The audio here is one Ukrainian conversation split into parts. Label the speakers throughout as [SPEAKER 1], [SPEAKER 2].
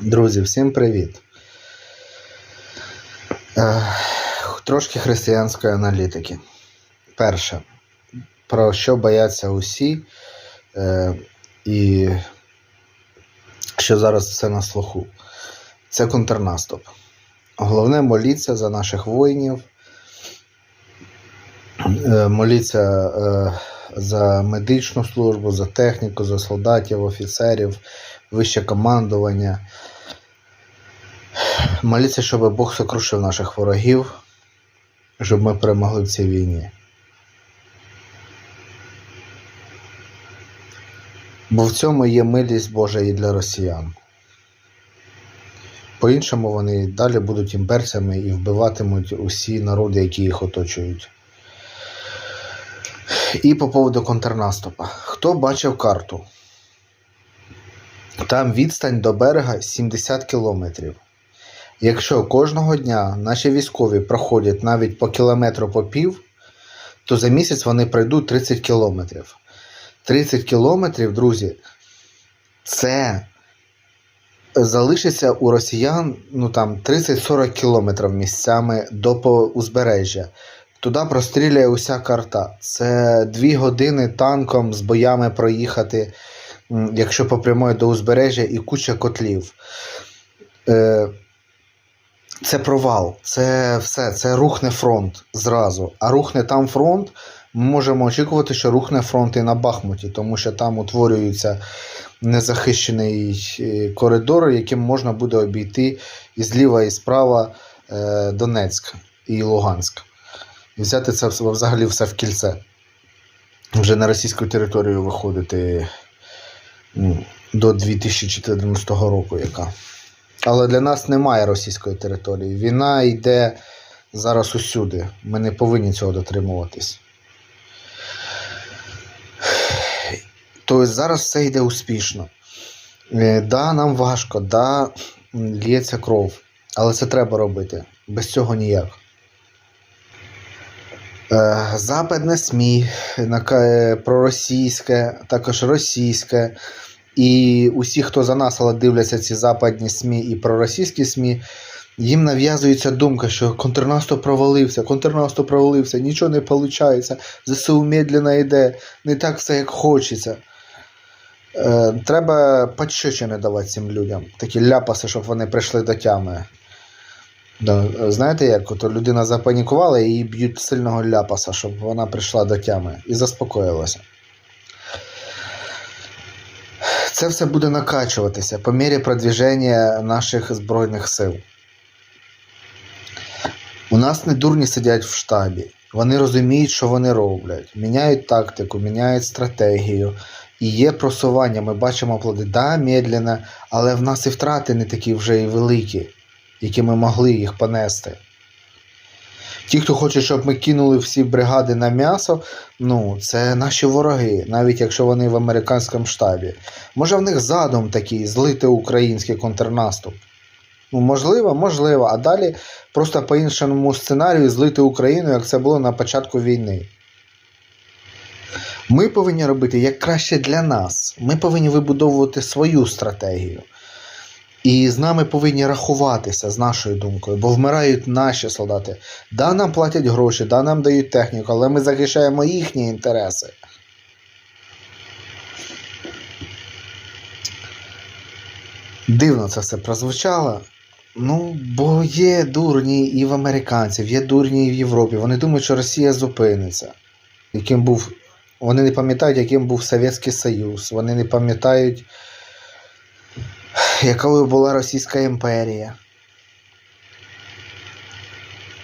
[SPEAKER 1] Друзі, всім привіт. Е, Трошки християнської аналітики. Перше, про що бояться усі, е, і що зараз все на слуху. Це контрнаступ. Головне моліться за наших воїнів, е, моліться за медичну службу, за техніку, за солдатів, офіцерів, вище командування. Моліться, щоб Бог сокрушив наших ворогів, щоб ми перемогли в цій війні. Бо в цьому є милість Божа і для росіян. По-іншому вони далі будуть імперцями і вбиватимуть усі народи, які їх оточують. І по поводу контрнаступа. Хто бачив карту? Там відстань до берега 70 кілометрів. Якщо кожного дня наші військові проходять навіть по кілометру по пів, то за місяць вони пройдуть 30 кілометрів. 30 кілометрів, друзі, це залишиться у росіян ну там 30-40 кілометрів місцями до узбережжя. Туди простріляє уся карта. Це дві години танком з боями проїхати, якщо по прямої до узбережжя, і куча котлів. Е, це провал, це все, це рухне фронт зразу. А рухне там фронт, ми можемо очікувати, що рухне фронт і на Бахмуті, тому що там утворюється незахищений е, коридор, яким можна буде обійти і зліва, і справа е, Донецьк і Луганськ. І взяти це взагалі все в кільце. Вже на російську територію виходити до 2014 року, яка. Але для нас немає російської території. Війна йде зараз усюди. Ми не повинні цього дотримуватись. Тобто зараз все йде успішно. Е, Да, нам важко, да, лється кров. Але це треба робити. Без цього ніяк. Е, Западне СМІ, е, проросійське, також російське. І усі, хто за нас, але дивляться ці западні СМІ і проросійські СМІ, їм нав'язується думка, що контрнаступ провалився, контрнаступ провалився, нічого не виходить, ЗСУ медленно йде, не так все, як хочеться. Е, треба пощечини давати цим людям, такі ляпаси, щоб вони прийшли до тями. Да, знаєте як? Ото людина запанікувала і їй б'ють сильного ляпаса, щоб вона прийшла до тями і заспокоїлася. Це все буде накачуватися по мірі продвіження наших Збройних сил. У нас не дурні сидять в штабі. Вони розуміють, що вони роблять, міняють тактику, міняють стратегію. І є просування. Ми бачимо плоди. Да, медленно, але в нас і втрати не такі вже і великі, які ми могли їх понести. Ті, хто хоче, щоб ми кинули всі бригади на м'ясо, ну, це наші вороги, навіть якщо вони в американському штабі. Може, в них задум такий злити український контрнаступ. Ну, можливо, можливо. А далі просто по іншому сценарію злити Україну, як це було на початку війни. Ми повинні робити як краще для нас. Ми повинні вибудовувати свою стратегію. І з нами повинні рахуватися з нашою думкою, бо вмирають наші солдати. Да, нам платять гроші, да, нам дають техніку, але ми захищаємо їхні інтереси. Дивно це все прозвучало. Ну, бо є дурні і в американців, є дурні і в Європі. Вони думають, що Росія зупиниться. Яким був. Вони не пам'ятають, яким був Совєтський Союз. Вони не пам'ятають, якою була Російська імперія.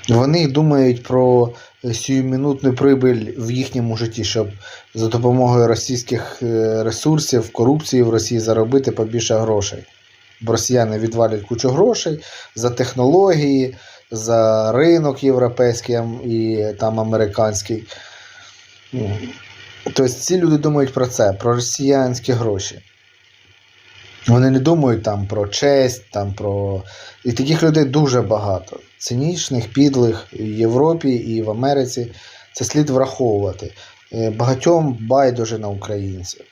[SPEAKER 1] Вони думають про сіюмінутну прибиль в їхньому житті, щоб за допомогою російських е, ресурсів, корупції в Росії заробити побільше грошей. Бо росіяни відвалять кучу грошей за технології, за ринок європейський і там американський. Тобто ці люди думають про це, про росіянські гроші. Вони не думають там про честь, там про. І таких людей дуже багато. Цинічних, підлих в Європі і в Америці. Це слід враховувати. Е, Багатьом байдуже на українців.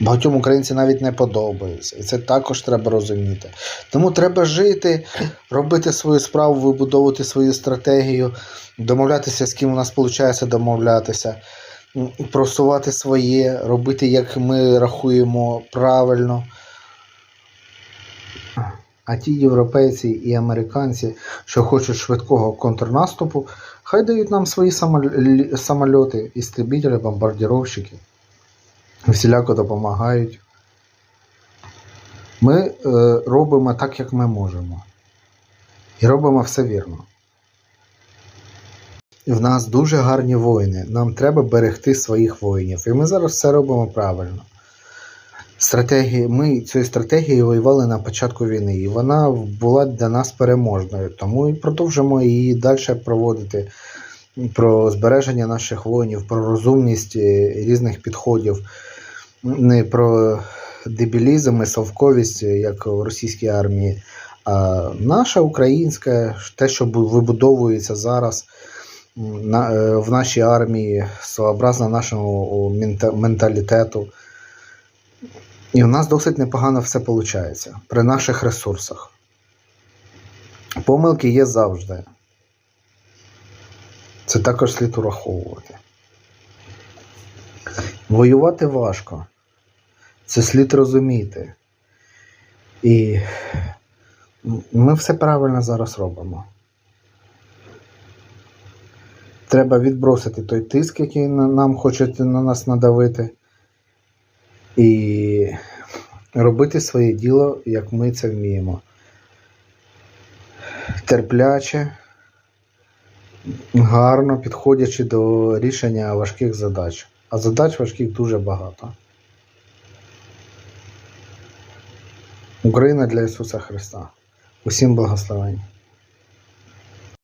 [SPEAKER 1] Багатьом українці навіть не подобаються. І це також треба розуміти. Тому треба жити, робити свою справу, вибудовувати свою стратегію, домовлятися, з ким у нас виходить домовлятися, просувати своє, робити, як ми рахуємо правильно. А ті європейці і американці, що хочуть швидкого контрнаступу, хай дають нам свої самольоти, істребітелі, бомбардировщики. Всіляко допомагають. Ми е, робимо так, як ми можемо. І робимо все вірно. В нас дуже гарні воїни. Нам треба берегти своїх воїнів. І ми зараз все робимо правильно. Стратегії, ми цією стратегією воювали на початку війни, і вона була для нас переможною. Тому і продовжимо її далі проводити про збереження наших воїнів, про розумність е, різних підходів, не про дебілізм і совковість, як в російській армії, а наша українська, те, що вибудовується зараз на, е, в нашій армії, своєобразно нашому менталітету. І в нас досить непогано все виходить при наших ресурсах. Помилки є завжди. Це також слід ураховувати. Воювати важко. Це слід розуміти. І ми все правильно зараз робимо. Треба відбросити той тиск, який нам хочуть на нас надавити, і робити своє діло, як ми це вміємо. Терпляче, гарно підходячи до рішення важких задач. А задач важких дуже багато. Україна для Ісуса Христа. Усім благословень.